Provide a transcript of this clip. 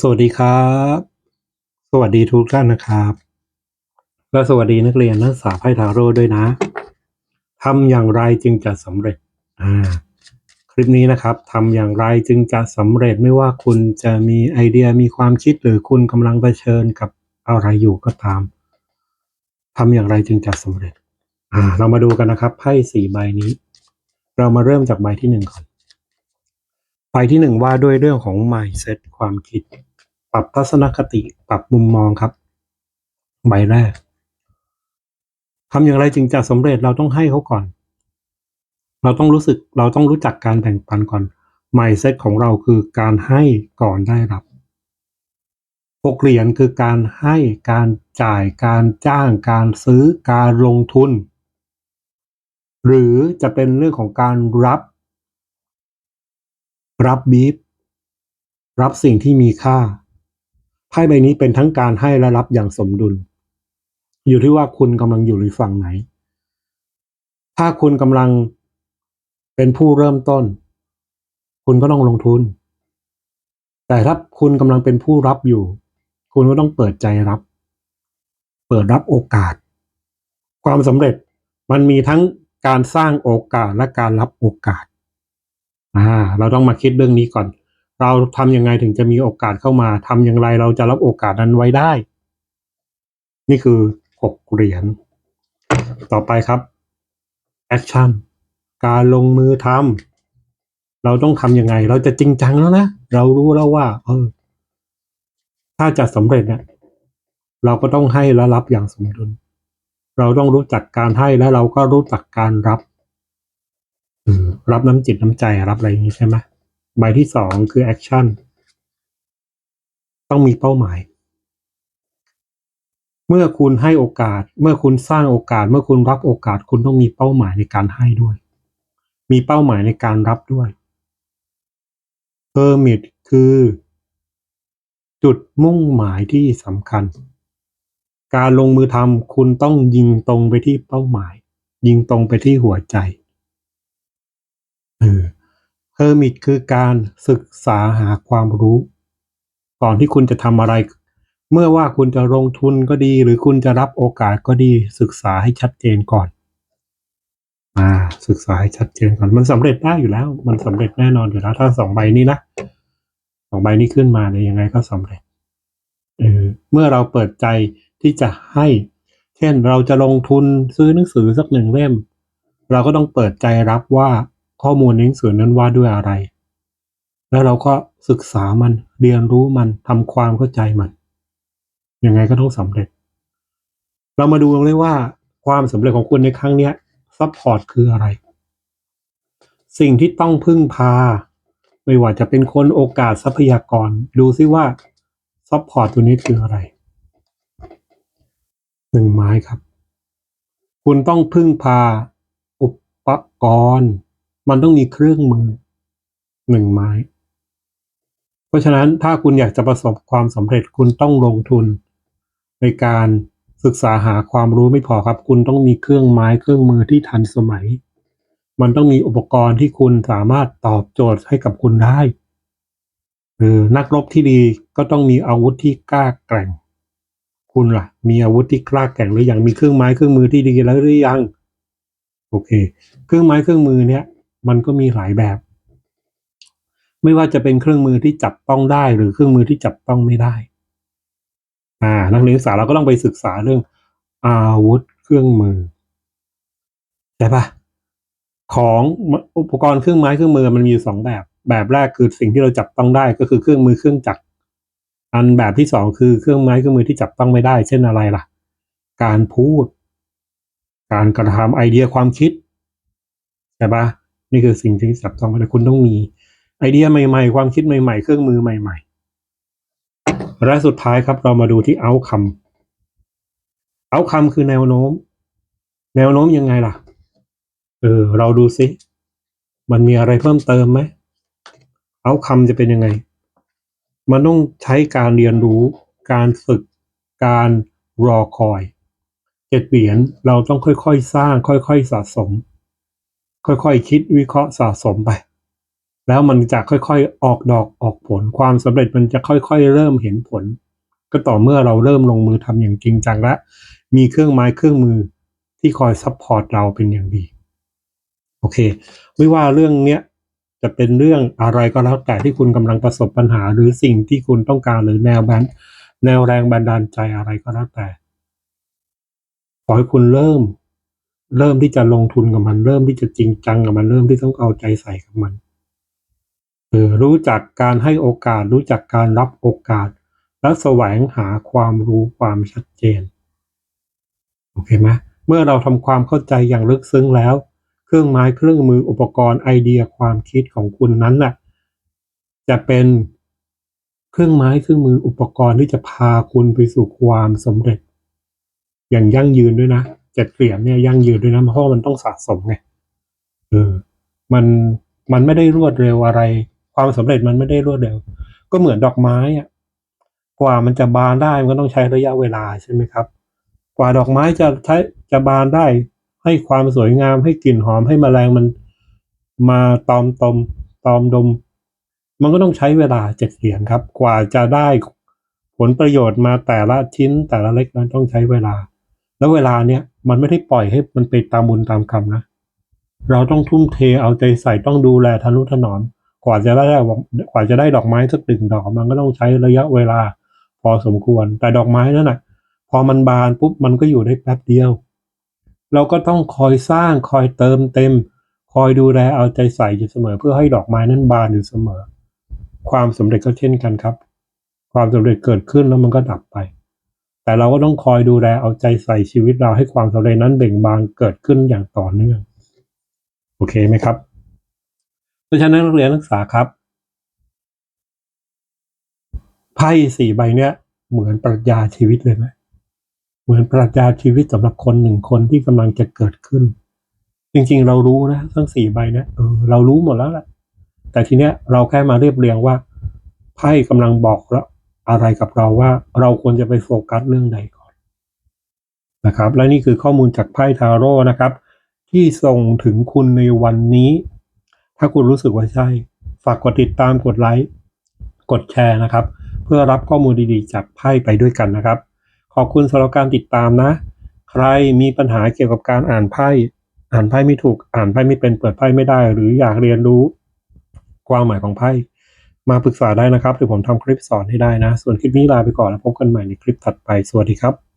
สวัสดีครับ สวัสดีทุกท่านนะครับ และสวัสดีนักเรียนนักศึกษาไพ่ทาโร่ด้วยนะทำอย่างไรจึงจะสำเร็จอ่าคลิปนี้นะครับทำอย่างไรจึงจะสำเร็จไม่ว่าคุณจะมีไอเดียมีความคิดหรือคุณกำลังเผชิญกับอะไรอยู่ก็ตามทำอย่างไรจึงจะสำเร็จ อ่า เรามาดูกันนะครับไพ่สี่ใบนี้ เรามาเริ่มจากใบที่หนึ่งก่อน ใบที่หนึ่งว่าด้วยเรื่องของ mindset ความคิด ปรับทัศนคติ ปรับมุมมองครับ ใบแรกทำอย่างไรจึงจะสำเร็จเราต้องให้เขาก่อน เราต้องรู้สึกเราต้องรู้จักการแบ่งปันก่อน mindset ของเราคือการให้ก่อนได้รับหกเหรียญคือการให้การจ่ายการจ้าง การซื้อการลงทุน หรือจะเป็นเรื่องของการรับ รับบีฟรับสิ่งที่มีค่าไพ่ใบนี้เป็นทั้งการให้และรับอย่างสมดุล อยู่ที่ว่าคุณกำลังอยู่ในฝั่งไหน ถ้าคุณกำลังเป็นผู้เริ่มต้น คุณก็ต้องลงทุน แต่ถ้าคุณกำลังเป็นผู้รับอยู่ คุณก็ต้องเปิดใจรับ เปิดรับโอกาส ความสำเร็จมันมีทั้งการสร้างโอกาสและการรับโอกาส อ่าเราต้องมาคิดเรื่องนี้ก่อน เราทำยังไงถึงจะมีโอกาสเข้ามาทำอย่างไรเราจะรับโอกาสนั้นไว้ได้ นี่คือหกเหรียญต่อไปครับแอคชั่นการลงมือทำเราต้องทำยังไง เราจะจริงจังแล้วนะเรารู้แล้วว่า เออ ถ้าจะสำเร็จเนี่ยเราก็ต้องให้และรับอย่างสมดุลเราต้องรู้จักการให้และเราก็รู้จักการรับ รับน้ำจิตน้ำใจรับอะไรอย่างนี้ใช่ไหมใบที่สองคือแอคชั่นต้องมีเป้าหมาย เมื่อคุณให้โอกาส เมื่อคุณสร้างโอกาส เมื่อคุณรับโอกาส คุณต้องมีเป้าหมายในการให้ด้วย มีเป้าหมายในการรับด้วยเ e อร์มิ t คือ จุดมุ่งหมายที่สำคัญ การลงมือทำคุณต้องยิงตรงไปที่เป้าหมาย ยิงตรงไปที่หัวใจ เ e อร์มิ t คือการศึกษาหาความรู้ ก่อนที่คุณจะทำอะไร เมื่อว่าคุณจะลงทุนก็ดี หรือคุณจะรับโอกาสก็ดี ศึกษาให้ชัดเจนก่อนอ่าศึกษาให้ชัดเจนก่อน มันสำเร็จได้อยู่แล้ว มันสำเร็จแน่นอนอยู่แล้ว ถ้าสองใบนี้นะสองใบนี้ขึ้นมาเนี่ยยังไงก็สำเร็จเออเมื่อเราเปิดใจที่จะให้ เช่นเราจะลงทุนซื้อหนังสือสักหนึ่งเล่ม เราก็ต้องเปิดใจรับว่า ข้อมูลในหนังสือนั้นว่าด้วยอะไร แล้วเราก็ศึกษามันเรียนรู้มันทำความเข้าใจมัน ยังไงก็ต้องสำเร็จ เรามาดูกันเลยว่าความสำเร็จของคุณในครั้งเนี้ยซัพพอร์ตคืออะไร สิ่งที่ต้องพึ่งพา ไม่ว่าจะเป็นคนโอกาสทรัพยากร ดูซิว่าซัพพอร์ตตัวนี้คืออะไรหนึ่งไม้ครับ คุณต้องพึ่งพาอุปกรณ์ มันต้องมีเครื่องมือหนึ่งไม้ เพราะฉะนั้นถ้าคุณอยากจะประสบความสำเร็จคุณต้องลงทุน ในการศึกษาหาความรู้ไม่พอครับ คุณต้องมีเครื่องไม้เครื่องมือที่ทันสมัย มันต้องมีอุปกรณ์ที่คุณสามารถตอบโจทย์ให้กับคุณได้เออนักรบที่ดีก็ต้องมีอาวุธที่กล้าแกร่ง คุณล่ะ มีอาวุธที่กล้าแกร่งหรือยังมีเครื่องไม้เครื่องมือที่ดีแล้วหรือยังโอเค เครื่องไม้เครื่องมือเนี้ย มันก็มีหลายแบบ ไม่ว่าจะเป็นเครื่องมือที่จับต้องได้ หรือเครื่องมือที่จับต้องไม่ได้ อ่า นักเรียนศึกษาเราก็ต้องไปศึกษาเรื่อง อาวุธเครื่องมือใช่ปะของอุปกรณ์เครื่องไม้เครื่องมือมันมีอยู่สองแบบ แบบแรกคือสิ่งที่เราจับต้องได้ก็คือเครื่องมือเครื่องจักร อันแบบที่สองคือเครื่องไม้เครื่องมือที่จับต้องไม่ได้ เช่นอะไรล่ะ การพูด การกระทำไอเดียความคิดใช่ปะ นี่คือสิ่งที่จับต้องไม่ได้คุณต้องมี ไอเดียใหม่ ๆ ความคิดใหม่ ๆ เครื่องมือใหม่ๆและสุดท้ายครับ เรามาดูที่เอาคำเอาคำคือแนวโน้ม แนวโน้มยังไงล่ะ เออ เราดูซิ มันมีอะไรเพิ่มเติมไหมเอาคำจะเป็นยังไง มันต้องใช้การเรียนรู้ การฝึก การรอคอยเจ็ดเหรียญเราต้องค่อยๆ สร้าง ค่อยๆ สะสม ค่อยๆคิดวิเคราะห์สะสมไป แล้วมันจะค่อยๆ ออกดอกออกผลความสำเร็จมันจะค่อยๆ เริ่มเห็นผล ก็ต่อเมื่อเราเริ่มลงมือทำอย่างจริงจังและ มีเครื่องไม้เครื่องมือที่คอยซัพพอร์ตเราเป็นอย่างดี โอเค ไม่ว่าเรื่องเนี้ยจะเป็นเรื่องอะไรก็แล้วแต่ที่คุณกำลังประสบปัญหา หรือสิ่งที่คุณต้องการหรือแนวแบนแนวแรงบันดาลใจอะไรก็แล้วแต่ขอให้คุณเริ่ม เริ่มที่จะลงทุนกับมัน เริ่มที่จะจริงจังกับมันเริ่มที่ต้องเอาใจใส่กับมันเออรู้จักการให้โอกาส รู้จักการรับโอกาส และแสวงหาความรู้ความชัดเจนโอเคไหมเมื่อเราทำความเข้าใจอย่างลึกซึ้งแล้ว เครื่องไม้เครื่องมืออุปกรณ์ไอเดียความคิดของคุณนั้นน่ะจะเป็นเครื่องไม้เครื่องมืออุปกรณ์ที่จะพาคุณไปสู่ความสำเร็จ อย่างยั่งยืนด้วยนะ เจ็ดเหรียญเนี่ยยั่งยืนด้วยนะเพราะว่ามันต้องสะสมไงเออมันมันไม่ได้รวดเร็วอะไร ความสำเร็จมันไม่ได้รวดเร็ว ก็เหมือนดอกไม้อะกว่ามันจะบานได้มันก็ต้องใช้ระยะเวลาใช่ไหมครับ กว่าดอกไม้จะใช้จะบานได้ ให้ความสวยงามให้กลิ่นหอมให้แมลงมันมาตอมตมตอมดม มันก็ต้องใช้เวลาเจ็ดเหรียญครับ กว่าจะได้ผลประโยชน์มาแต่ละชิ้นแต่ละเล็กนั้นต้องใช้เวลา แล้วเวลาเนี้ยมันไม่ได้ปล่อยให้มันไปตามบุญตามกรรมนะ เราต้องทุ่มเทเอาใจใส่ต้องดูแลทนุถนอม กว่าจะได้กว่าจะได้ดอกไม้สักหนึ่งดอกมันก็ต้องใช้ระยะเวลา พอสมควร แต่ดอกไม้นั่นน่ะ พอมันบานปุ๊บมันก็อยู่ได้แป๊บเดียว เราก็ต้องคอยสร้างคอยเติมเต็ม คอยดูแลเอาใจใส่อยู่เสมอ เพื่อให้ดอกไม้นั้นบานอยู่เสมอ ความสำเร็จก็เช่นกันครับ ความสำเร็จเกิดขึ้นแล้วมันก็ดับไป แต่เราก็ต้องคอยดูแลเอาใจใส่ชีวิตเราให้ความสำเร็จนั้นเบ่งบานเกิดขึ้นอย่างต่อเนื่อง โอเคไหมครับ เพราะฉะนั้นนักเรียนนักศึกษาครับไพ่สี่ใบเนี้ยเหมือนปรัชญาชีวิตเลยไหมเหมือนปรัชญาชีวิตสำหรับคนหนึ่งคนที่กำลังจะเกิดขึ้น จริงๆ เรารู้นะทั้งสี่ใบเนี้ยเออเรารู้หมดแล้วแหละแต่ทีเนี้ยเราแค่มาเรียบเรียงว่าไพ่กำลังบอกแล้ว อะไรกับเราว่าเราควรจะไปโฟกัสเรื่องใดก่อนนะครับ และนี่คือข้อมูลจากไพ่ทาโร่นะครับ ที่ส่งถึงคุณในวันนี้ ถ้าคุณรู้สึกว่าใช่ ฝากกดติดตามกดไลค์กดแชร์นะครับ เพื่อรับข้อมูลดีๆ จากไพ่ไปด้วยกันนะครับ ขอบคุณสำหรับการติดตามนะ ใครมีปัญหาเกี่ยวกับการอ่านไพ่อ่านไพ่ไม่ถูกอ่านไพ่ไม่เป็นเปิดไพ่ไม่ได้ หรืออยากเรียนรู้ความหมายของไพ่ มาปรึกษาได้นะครับเดี๋ยวผมทำคลิปสอนให้ได้นะ ส่วนคลิปนี้ลาไปก่อนแล้วพบกันใหม่ในคลิปถัดไป สวัสดีครับ